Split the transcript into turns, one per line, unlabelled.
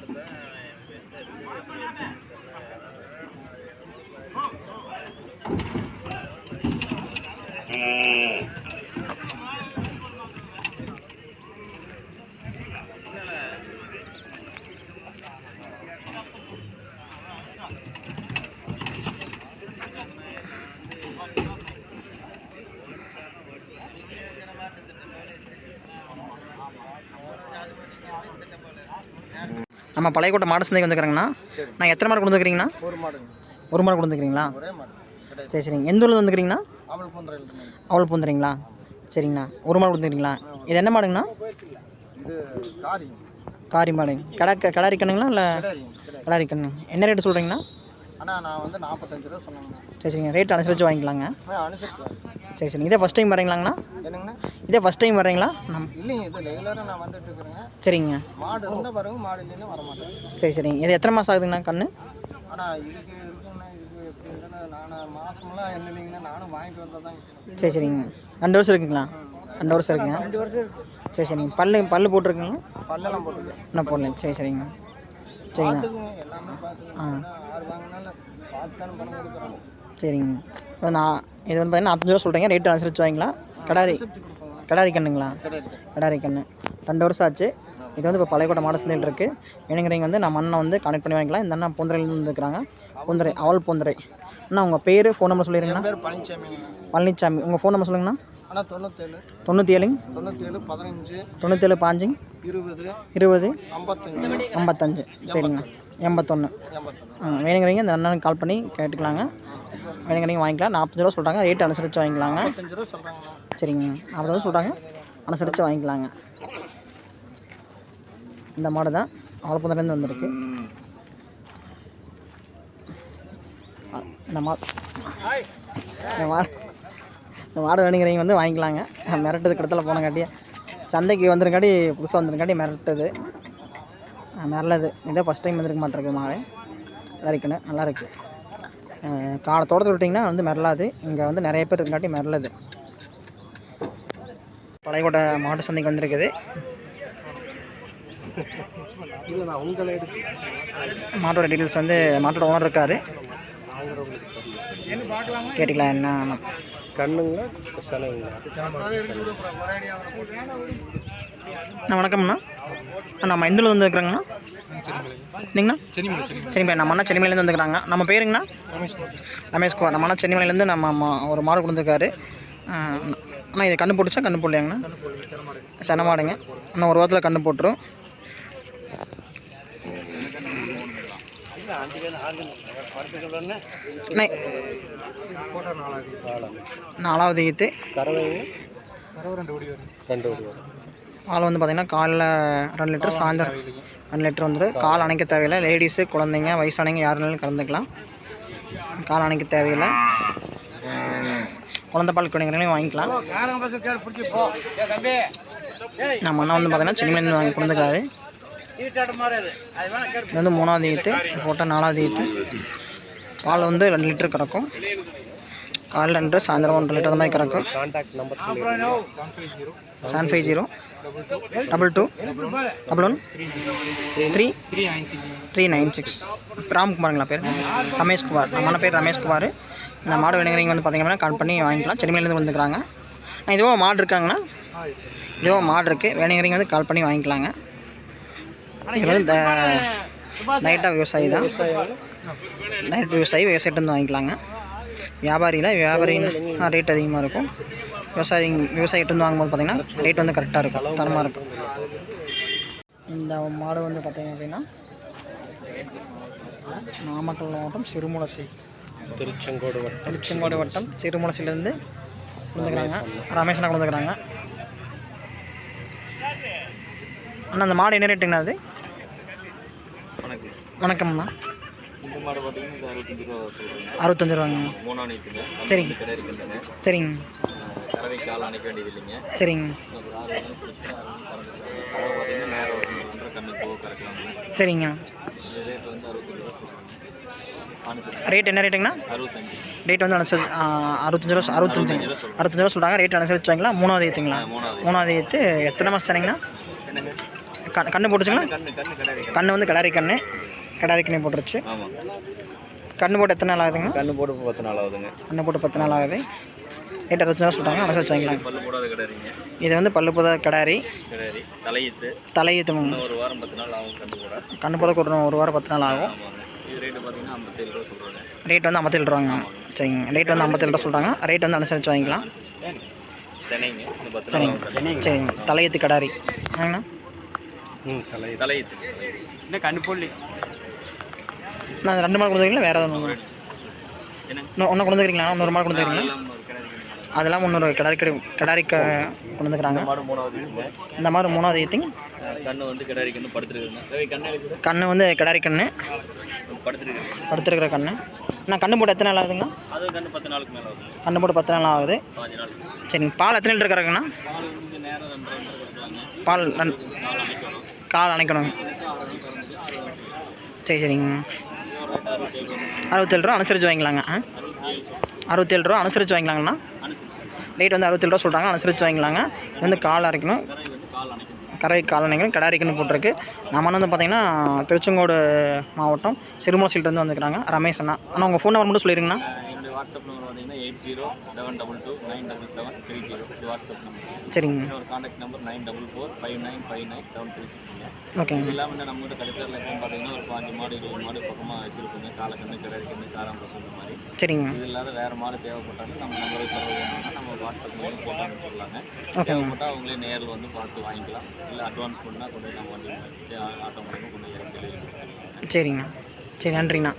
இருந்தால் நம்ம பழையக்கோட்டை மாடு சந்தைக்கு வந்துக்கிறேங்கண்ணா நான் எத்தனை மாடு கொண்டு வந்துக்கிறீங்கண்ணா
ஒரு மாடுங்க.
ஒரு மாடு கொண்டு வந்துக்கிறீங்களா
மாடு.
சரி சரிங்க. எந்த ஊரில் வந்துக்கிறீங்கண்ணா
அவள்
பூந்துறீங்களா? சரிங்கண்ணா. ஒரு மாடு கொடுத்துக்கிறீங்களா இது என்ன மாடுங்கண்ணா?
காரி
காரி மாடு கடா கடாரி கண்ணுங்களா? இல்லை
கிடையாதுங்க கிடையாது.
கடாரி கண்ணு. என்ன ரேட்டு சொல்கிறீங்கண்ணா
ஆனால் நான் வந்து நாற்பத்தஞ்சு ரூபா சொன்னாங்கண்ணா.
சரி சரிங்க. ரேட் அனுசரித்து வாங்கிக்கலாங்க.
அனுசரிச்சு
சரி சரிங்க. இதே ஃபஸ்ட் டைம் வரீங்களாங்கண்ணா
என்னங்கண்ணா?
இதே ஃபஸ்ட் டைம் வர்றீங்களா? நம்
இல்லைங்க இது ரெகுலராக நான் வந்துட்டு இருக்கிறேங்க.
சரிங்க.
மாடு இருந்தால் பாருங்க மாடு இல்லைன்னா வர மாட்டேன்.
சரி சரிங்க. இது எத்தனை மாதம் ஆகுதுங்கண்ணா கண்ணு?
ஆனால் இதுக்கு இருக்குங்கண்ணா இது எப்படி நான் மாதமெல்லாம் என்ன இல்லைங்கண்ணா. நானும் வாங்கிட்டு வந்தால் தான்
சரி சரிங்க. ரெண்டு வருஷம் இருக்குங்களா? ரெண்டு வருஷம் இருக்குங்க.
ரெண்டு வருஷம்
சரி சரிங்க. பல்லு பல்லு போட்டிருக்குங்களா?
பல்லெல்லாம் போட்டுருக்கேன்.
என்ன போடல. சரி சரிங்க. சரிங்கண்ணா
பார்த்துக்குங்க. எல்லாமே பார்த்துக்குங்க. ஆறு வாங்கினாலும் பார்த்து தானே பணம் கொடுக்குறாங்க
சரிங்க. இப்போ நான் இது வந்து பார்த்தீங்கன்னா நாற்பத்தஞ்சு ரூபா சொல்கிறீங்க ரேட்டு அனுசரித்து வாங்கிக்கலாம். கடாரி.
அனுசரிச்சு
கடாரி கண்ணுங்களா? கடாரி கண்ணு. ரெண்டு வருஷம் ஆச்சு. இது வந்து இப்போ பழையக்கோட்டை மாடு சந்தையில் இருக்குது வேணுங்கிறவங்க வந்து நம்ம அண்ணன் வந்து கனெக்ட் பண்ணி வாங்கிக்கலாம். இந்த அண்ணா பூந்துரையிலேருந்து வந்துருக்குறாங்க. பூந்துரை அவள் பூந்துரை. அண்ணா உங்கள் பேர் ஃபோன் நம்பர் சொல்லிடுங்கண்ணா.
பேர் பழனிசாமிங்க
பழனிசாமி உங்கள் ஃபோன் நம்பர் சொல்லுங்கண்ணா.
ஆனால் தொண்ணூத்தேழு.
தொண்ணூற்றி ஏழுங்க
தொண்ணூற்றி ஏழு பதினஞ்சு.
தொண்ணூற்றேழு பாஞ்சுங்க
இருபது.
இருபது.
ஐம்பத்தஞ்சு.
ஐம்பத்தஞ்சு. சரிங்க. எண்பத்தொன்று
எண்பத்தொன்று
வேணுங்கிறவங்க இந்த அண்ணனுக்கு கால் பண்ணி கேட்டுக்கலாங்க. வேணுங்கிறவங்க வாங்கிக்கலாம். நாற்பத்தஞ்சு ரூபா சொல்கிறாங்க ரேட் அனுசரித்து வாங்கிக்கலாங்க. சரிங்க. நாற்பது ரூபா சொல்கிறாங்க அனுசரித்து வாங்கிக்கலாங்க. இந்த மாடு தான் ஆலப்பந்தலேருந்து வந்திருக்கு. இந்த மாடு. இந்த மாடு. மாடு வேணுங்கிறவங்க வந்து வாங்கிக்கலாங்க. மிரட்டுது கிடத்துல போனங்காட்டி சந்தைக்கு வந்துருங்காட்டி புதுசாக வந்துருங்காட்டி மிரட்டுது. மிரளது. இதே ஃபஸ்ட் டைம் வந்துருக்க மாட்டிருக்கு மாடு. நல்லா இருக்குன்னு நல்லா இருக்கு. காலை தோட்டத்தில் விட்டிங்கன்னா வந்து மிரளாது. இங்கே வந்து நிறைய பேர் இருக்காட்டி மிரளது. பழையக்கோட்டை மாட்டு சந்தைக்கு வந்திருக்குது. மாட்டோட டீட்டெயில்ஸ் வந்து மாட்டோட ஓனர் இருக்காரு. கேட்டுக்கலாம் என்ன
கண்ணுங்களா
அண்ணா வணக்கம்ண்ணா. அண்ணா நம்ம எந்தில் வந்து இருக்கிறாங்கண்ணா? நீங்கண்ணா? சரிப்பா நம்ம அண்ணா சென்னிமலையிலேருந்து வந்துருக்காங்க நம்ம பேருங்கண்ணா? ரமேஷ் குமார். நம்ம அண்ணா சென்னிமலையிலேருந்து நம்ம ஒரு மாடு கொடுத்துருக்காரு அண்ணா இது கண்ணு போட்டுச்சா கண்ணு போடலையாங்கண்ணா? சென மாடுங்க இன்னும் ஒரு வாரத்தில் கண்ணு போட்டுரும். அண்ணா, நாலாவது ஈத்து
ரெண்டு ஓடி வரும்.
பால் வந்து பார்த்திங்கன்னா காலைல ரெண்டு லிட்டர் சாயந்தரம் ரெண்டு லிட்டர் வந்துடும் கால் அணைக்க தேவையில்லை. லேடிஸு குழந்தைங்க வயசானவங்க யாருனாலும் கலந்துக்கலாம். கால் அணைக்க தேவையில்லை. குழந்தை பால் குடிங்கிறவங்களையும் வாங்கிக்கலாம். நம்ம அண்ணா வந்து பார்த்தீங்கன்னா சென்னிமேலேருந்து வாங்கி கொடுத்துருக்காரு. இது வந்து மூணாவது ஈத்து போட்டால் நாலாவது ஈத்து பால் வந்து ரெண்டு லிட்டர் கறக்கும். காலைல ரெண்டு சாயந்தரம் ஒன்றரை லிட்டர் அந்த மாதிரி கறக்கும் seven five zero double two double one three three nine six ராம்குமாருங்களா பேர்? ரமேஷ்குமார். நம்ம அண்ணன் பேர் ரமேஷ்குமார். இந்த மாடு வேணுங்கிறவங்க வந்து பார்த்தீங்கன்னா கால் பண்ணி வாங்கிக்கலாம். சென்னையிலேருந்து வந்துக்கிறாங்க இதுவோ மாடு இருக்காங்கண்ணா இதுவோ மாடு இருக்குது வேணுங்கிறவங்க வந்து கால் பண்ணி வாங்கிக்கலாங்க. இது வந்து நைட்டாக விவசாயி தான். நைட் விவசாயி விவசாயிட்டு வந்து வாங்கிக்கலாங்க. வியாபாரியில் வியாபாரின்னா ரேட் அதிகமாக இருக்கும். விவசாயி விவசாயிட்டு வந்து வாங்கும்போது பார்த்திங்கன்னா ரேட் வந்து கரெக்டாக இருக்கும். தரமாக இருக்கும். இந்த மாடு வந்து பார்த்திங்க அப்படின்னா நாமக்கல் மாவட்டம் சிறுமுலசி.
திருச்செங்கோடு வட்டம்.
திருச்செங்கோடு வட்டம் சிறுமுலசிலேருந்து கொடுத்துக்கிறாங்க ரமேஷனா கொடுத்துக்கிறாங்க அண்ணா அந்த மாடு என்ன ரேட்டுங்கண்ணா அது?
வணக்கம்.
வணக்கம்ண்ணா.
இந்த மாடு பார்த்தீங்கன்னா அறுபத்தஞ்சு ரூபா சொல்கிறீங்க
அறுபத்தஞ்சு ரூபாங்க.
மூணா நீத்துங்க
சரிங்க.
கடை இருக்கின்றன
சரிங்க.
கறவை கால் அணைக்க வேண்டியது இல்லைங்க.
சரிங்க. சரிங்க.
ரேட்
என்ன ரேட்டுங்கண்ணா ரேட் வந்து அனுசரிச்சு ஆ, அறுபத்தஞ்சு ரூபா அறுபத்தஞ்சு. அறுபத்தஞ்சு ரூபா சொல்கிறாங்க ரேட் அனுசரிச்சு வாங்கிக்கலாம் மூணாவது ஏற்றுங்களா
மூணாவது
ஏற்று எத்தனை மாதம் தரீங்கண்ணா? கண் கண்ணு போட்டுச்சுங்களா?
கண்ணு
வந்து கிடாரி கண்ணு. கிடாரி கண்ணு போட்டுருச்சு.
ஆமாம்
கண்ணு போட்டு எத்தனை நாள் ஆகுதுங்க?
கண்ணு போட்டு பத்து நாள் ஆகுதுங்க.
கண்ணு போட்டு பத்து நாள் ஆகுது. எட்டு அறுபத்தி நாள் சொல்லிட்டாங்க அனுசரிச்சு வாங்கிக்கலாம்
பல்லு போடாத
இது வந்து பல்லு புத கிடாரி.
கிடையாது தலையீத்து. ஒரு வாரம் பத்து நாள் ஆகும் கண்ணு போட.
கண்ணு போட ஒரு ஒரு வாரம் பத்து நாள் ஆகும்.
ரேட்டு பார்த்தீங்கன்னா ஐம்பத்தேழு ரூபா சொல்கிறாங்க
ரேட் வந்து ஐம்பத்தேழு ரூபாங்க. சரிங்க. ரேட் வந்து ஐம்பத்தேழு ரூபா சொல்கிறாங்க ரேட் வந்து அனுசரித்து வாங்கிக்கலாம்.
சென்னைங்க. இந்த பத்து நாள் ஆகும். கண்ணு.
சரிங்க. தலையீத்து கிடாரி.
தலை
தலையீத்து.
இன்னும் கண்ணு போடலி
நான் ரெண்டு மாடு கொடுத்துருக்கீங்களா? வேறு எதுவும்
என்னங்க?
இன்னும் ஒன்று கொடுத்துருக்கீங்களா? இன்னொரு மாடு கொடுத்துருக்கீங்களா?
அதெல்லாம்
முந்நூறு கிடாரி கடை கிடாரி கொண்டு வந்துக்கிறாங்க. இந்த மாதிரி மூணாவது ஈத்திங்
கண்ணு வந்து கிடாரி கண்ணு ரவி கண்ணு
வந்து கிடாரி கண்ணு.
படுத்துருக்கு
படுத்துருக்கிற கண்ணு. நான் கண்ணு போட்டு எத்தனை நாள் ஆகுதுங்க?
கண்ணு பத்து நாளுக்கு மேலே ஆகுது.
கண்ணு போட்டு பத்து நாள் ஆகுது. சரிங்க பால் எத்தனை லிட்டர் கறக்குண்ணா
பால்
கால் அணைக்கணும். சரி சரிங்க.
அறுபத்தேழு ரூபா.
அனுசரித்து வாங்கிக்கலாங்க.
அறுபத்தேழு
ரூபா அனுசரித்து வாங்கிக்கலாங்கண்ணா. ரேட் வந்து அறுபத்தேழு ரூபா சொல்கிறாங்க அனுசரித்து வாங்கிக்கலாங்க. இது வந்து கால் அரைக்கணும்.
கரை கால் அணைக்கணும்
கடை கால் போட்டிருக்கு. நம்ம வந்து பார்த்தீங்கன்னா திருச்செங்கோடு மாவட்டம் சிறுமலசிலிருந்து வந்துருக்காங்க ரமேஷ் அண்ணா. அண்ணா உங்கள் ஃபோன் நம்பர் மட்டும் சொல்லிடுங்கண்ணா.
வாட்ஸ்அப் நம்பர் பார்த்தீங்கன்னா eight zero seven double two nine double seven three zero. இது வாட்ஸ்அப் நம்பர்.
சரிங்க.
இன்னொரு contact number nine double four five nine five nine seven three சிக்ஸ்ங்க
ஓகேங்க
இது இல்லாமல் நம்மகிட்ட கடைசியில் எப்போ பார்த்தீங்கன்னா ஒரு பாஞ்சு மாடு இருபது மாடு பக்கமாக வச்சுருக்கோங்க. காலக்கண்ணு கிடரி கண்ணு காராம்பரம் சொல்ற மாதிரி.
சரிங்க.
இது இல்லாத வேறு மாடு தேவைப்பட்டாலும் நம்ம நம்பரை தொடர்பு கொண்டோம்னா நம்ம வாட்ஸ்அப் மூலம் போட்டோ அனுப்பிச்சிடலாங்க
ஓகேங்க.
தேவைப்பட்டால் அவங்களே நேரில் வந்து பார்த்து வாங்கிக்கலாம். இல்லை அட்வான்ஸ் பண்ணால் கொண்டு நம்ம வண்டி ஆட்டோ மூலமாக கொண்டு
சரிங்க. சரி நன்றிங்கண்ணா